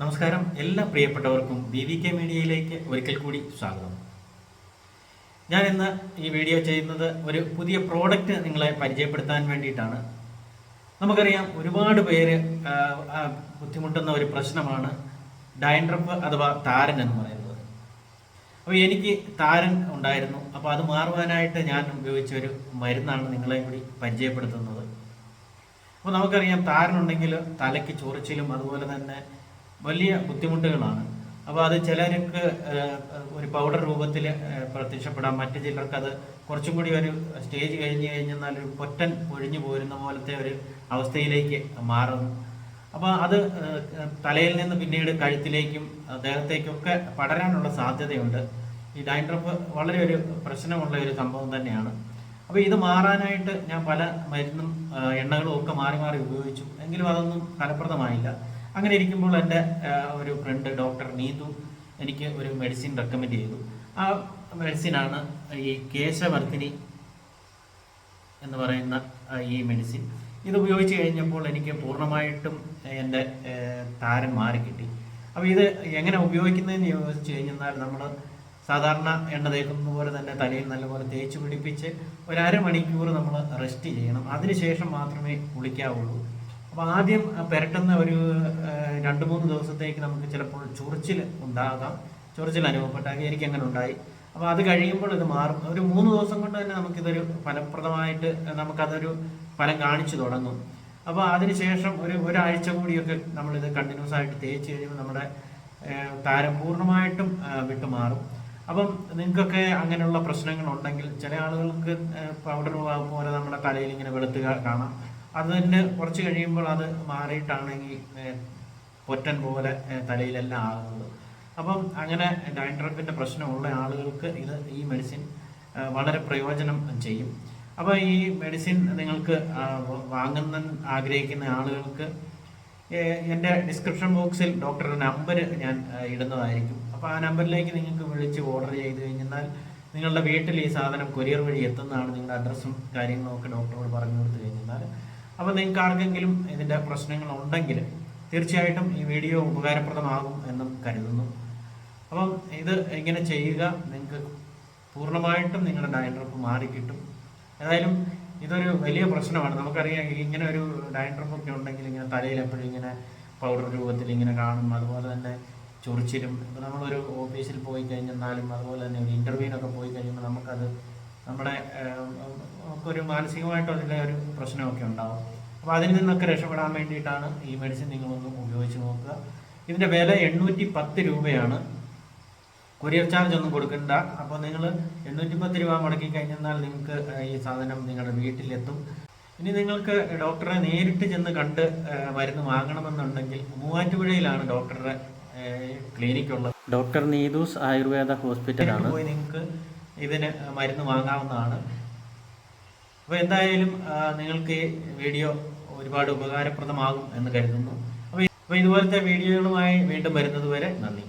നമസ്കാരം. എല്ലാ പ്രിയപ്പെട്ടവർക്കും ബി വി കെ മീഡിയയിലേക്ക് ഒരിക്കൽ കൂടി സ്വാഗതം. ഞാൻ ഇന്ന് ഈ വീഡിയോ ചെയ്യുന്നത് ഒരു പുതിയ പ്രോഡക്റ്റ് നിങ്ങളെ പരിചയപ്പെടുത്താൻ വേണ്ടിയിട്ടാണ്. നമുക്കറിയാം ഒരുപാട് പേര് ബുദ്ധിമുട്ടുന്ന ഒരു പ്രശ്നമാണ് ഡയൻഡ്രപ്പ് അഥവാ താരൻ എന്ന് പറയുന്നത്. അപ്പോൾ എനിക്ക് താരൻ ഉണ്ടായിരുന്നു. അപ്പോൾ അത് മാറുവാനായിട്ട് ഞാൻ ഉപയോഗിച്ച ഒരു മരുന്നാണ് നിങ്ങളെ കൂടി പരിചയപ്പെടുത്തുന്നത്. അപ്പോൾ നമുക്കറിയാം താരനുണ്ടെങ്കിൽ തലയ്ക്ക് ചൊറിച്ചിലും അതുപോലെ തന്നെ വലിയ ബുദ്ധിമുട്ടുകളാണ്. അപ്പോൾ അത് ചിലർക്ക് ഒരു പൗഡർ രൂപത്തിൽ പ്രത്യക്ഷപ്പെടാം. മറ്റു ചിലർക്ക് അത് കുറച്ചും കൂടി ഒരു സ്റ്റേജ് കഴിഞ്ഞ് കഴിഞ്ഞാൽ ഒരു പൊറ്റൻ ഒഴിഞ്ഞു പോരുന്ന പോലത്തെ ഒരു അവസ്ഥയിലേക്ക് മാറുന്നു. അപ്പോൾ അത് തലയിൽ നിന്ന് പിന്നീട് കഴുത്തിലേക്കും ദേഹത്തേക്കൊക്കെ പടരാനുള്ള സാധ്യതയുണ്ട്. ഈ ഡൈൻഡ്രഫ് വളരെ ഒരു പ്രശ്നമുള്ള ഒരു സംഭവം തന്നെയാണ്. അപ്പോൾ ഇത് മാറാനായിട്ട് ഞാൻ പല മരുന്നും എണ്ണകളും ഒക്കെ മാറി മാറി ഉപയോഗിച്ചു. എങ്കിലും അതൊന്നും ഫലപ്രദമായില്ല. അങ്ങനെ ഇരിക്കുമ്പോൾ എന്റെ ഒരു ഫ്രണ്ട് ഡോക്ടർ നീതു എനിക്ക് ഒരു മെഡിസിൻ റെക്കമെൻഡ് ചെയ്തു. ആ മെഡിസിനാണ് ഈ കേശവർത്തിനി എന്ന് പറയുന്ന ഈ മെഡിസിൻ ഇത് ഉപയോഗിച്ച് കഴിഞ്ഞപ്പോൾ എനിക്ക് പൂർണമായിട്ടും എന്റെ താരൻ മാറിക്കിട്ടി. അപ്പോൾ ഇത് എങ്ങനെ ഉപയോഗിക്കുന്നതെന്ന് ചോദിച്ചു കഴിഞ്ഞാൽ നമ്മൾ സാധാരണ എണ്ണ തേക്കുന്ന പോലെ തന്നെ തലയിൽ നല്ലപോലെ തേച്ച് പിടിപ്പിച്ച് ഒരു അരമണിക്കൂർ നമ്മൾ റെസ്റ്റ് ചെയ്യണം. അതിനുശേഷം മാത്രമേ കുളിക്കാവുള്ളൂ. അപ്പോൾ ആദ്യം പുരട്ടുന്ന ഒരു രണ്ട് മൂന്ന് ദിവസത്തേക്ക് നമുക്ക് ചിലപ്പോൾ ചൊറിച്ചിൽ ഉണ്ടാകാം. ചൊറിച്ചിൽ അനുഭവപ്പെട്ടാൽ എനിക്ക് അങ്ങനെ ഉണ്ടായി. അപ്പോൾ അത് കഴിയുമ്പോൾ ഇത് മാറും. ഒരു മൂന്ന് ദിവസം കൊണ്ട് തന്നെ നമുക്കിതൊരു ഫലപ്രദമായിട്ട് നമുക്കതൊരു ഫലം കാണിച്ചു തുടങ്ങും. അപ്പോൾ അതിനുശേഷം ഒരു ഒരാഴ്ച കൂടിയൊക്കെ നമ്മളിത് കണ്ടിന്യൂസ് ആയിട്ട് തേച്ച് കഴിയുമ്പോൾ നമ്മുടെ താരം പൂർണമായിട്ടും വിട്ടുമാറും. അപ്പം നിങ്ങൾക്കൊക്കെ അങ്ങനെയുള്ള പ്രശ്നങ്ങൾ ഉണ്ടെങ്കിൽ ചില ആളുകൾക്ക് പൗഡർ പോലെ നമ്മുടെ തലയിൽ ഇങ്ങനെ വെളുത്ത് കാണാം. അത് തന്നെ കുറച്ച് കഴിയുമ്പോൾ അത് മാറിയിട്ടാണെങ്കിൽ പൊറ്റൻ പോലെ തലയിലെല്ലാം ആകുന്നത്. അപ്പം അങ്ങനെ ഡാൻഡ്രഫിന്റെ പ്രശ്നമുള്ള ആളുകൾക്ക് ഇത് ഈ മെഡിസിൻ വളരെ പ്രയോജനം ചെയ്യും. അപ്പോൾ ഈ മെഡിസിൻ നിങ്ങൾക്ക് വാങ്ങുന്ന ആഗ്രഹിക്കുന്ന ആളുകൾക്ക് എന്റെ ഡിസ്ക്രിപ്ഷൻ ബോക്സിൽ ഡോക്ടറുടെ നമ്പർ ഞാൻ ഇടുന്നതായിരിക്കും. അപ്പോൾ ആ നമ്പറിലേക്ക് നിങ്ങൾക്ക് വിളിച്ച് ഓർഡർ ചെയ്ത് കഴിഞ്ഞാൽ നിങ്ങളുടെ വീട്ടിൽ ഈ സാധനം കൊറിയർ വഴി എത്തുന്നതാണ് നിങ്ങളുടെ അഡ്രസ്സും കാര്യങ്ങളും ഒക്കെ ഡോക്ടറോട് പറഞ്ഞു കൊടുത്തു കഴിഞ്ഞാൽ അപ്പോൾ നിങ്ങൾക്ക് ആർക്കെങ്കിലും ഇതിന്റെ പ്രശ്നങ്ങൾ ഉണ്ടെങ്കിൽ തീർച്ചയായിട്ടും ഈ വീഡിയോ ഉപകാരപ്രദമാകും എന്നും കരുതുന്നു. അപ്പം ഇത് ഇങ്ങനെ ചെയ്യുക നിങ്ങൾക്ക് പൂർണമായിട്ടും നിങ്ങളുടെ ഡയൻഡ്രഫ് മാറിക്കിട്ടും ഏതായാലും ഇതൊരു വലിയ പ്രശ്നമാണ്. നമുക്കറിയാം ഇങ്ങനെ ഒരു ഡയൻഡ്രഫ് ഒക്കെ ഉണ്ടെങ്കിൽ ഇങ്ങനെ തലയിൽ എപ്പോഴും ഇങ്ങനെ പൗഡർ രൂപത്തിൽ ഇങ്ങനെ കാണും. അതുപോലെ തന്നെ ചൊറിച്ചിലും. ഇപ്പം നമ്മളൊരു ഓഫീസിൽ പോയി കഴിഞ്ഞാലും അതുപോലെ തന്നെ ഒരു ഇന്റർവ്യൂവിനൊക്കെ പോയി കഴിയുമ്പോൾ നമുക്കത് നമ്മുടെ നമുക്കൊരു മാനസികമായിട്ടുള്ള ഒരു പ്രശ്നമൊക്കെ ഉണ്ടാവും. അപ്പോൾ അതിൽ നിന്നൊക്കെ രക്ഷപ്പെടാൻ വേണ്ടിയിട്ടാണ് ഈ മെഡിസിൻ നിങ്ങളൊന്ന് ഉപയോഗിച്ച് നോക്കുക. ഇതിന്റെ വില എണ്ണൂറ്റി പത്ത് രൂപയാണ്. കൊറിയർ ചാർജ് ഒന്നും കൊടുക്കണ്ട. അപ്പോൾ നിങ്ങൾ എണ്ണൂറ്റി പത്ത് രൂപ മുടക്കി കഴിഞ്ഞാൽ നിങ്ങൾക്ക് ഈ സാധനം നിങ്ങളുടെ വീട്ടിലെത്തും. ഇനി നിങ്ങൾക്ക് ഡോക്ടറെ നേരിട്ട് ചെന്ന് കണ്ട് മരുന്ന് വാങ്ങണമെന്നുണ്ടെങ്കിൽ മൂവാറ്റുപുഴയിലാണ് ഡോക്ടറുടെ ക്ലിനിക് ഉള്ളത് ഡോക്ടർ നീതൂസ് ആയുർവേദ ഹോസ്പിറ്റലാണ്. പോയി നിങ്ങൾക്ക് ഇതിന് മരുന്ന് വാങ്ങാവുന്നതാണ്. അപ്പോൾ എന്തായാലും നിങ്ങൾക്ക് വീഡിയോ ഒരുപാട് ഉപകാരപ്രദമാകും എന്ന് കരുതുന്നു. അപ്പോൾ ഇതുപോലത്തെ വീഡിയോകളുമായി വീണ്ടും വരുന്നത് വരെ നന്ദി.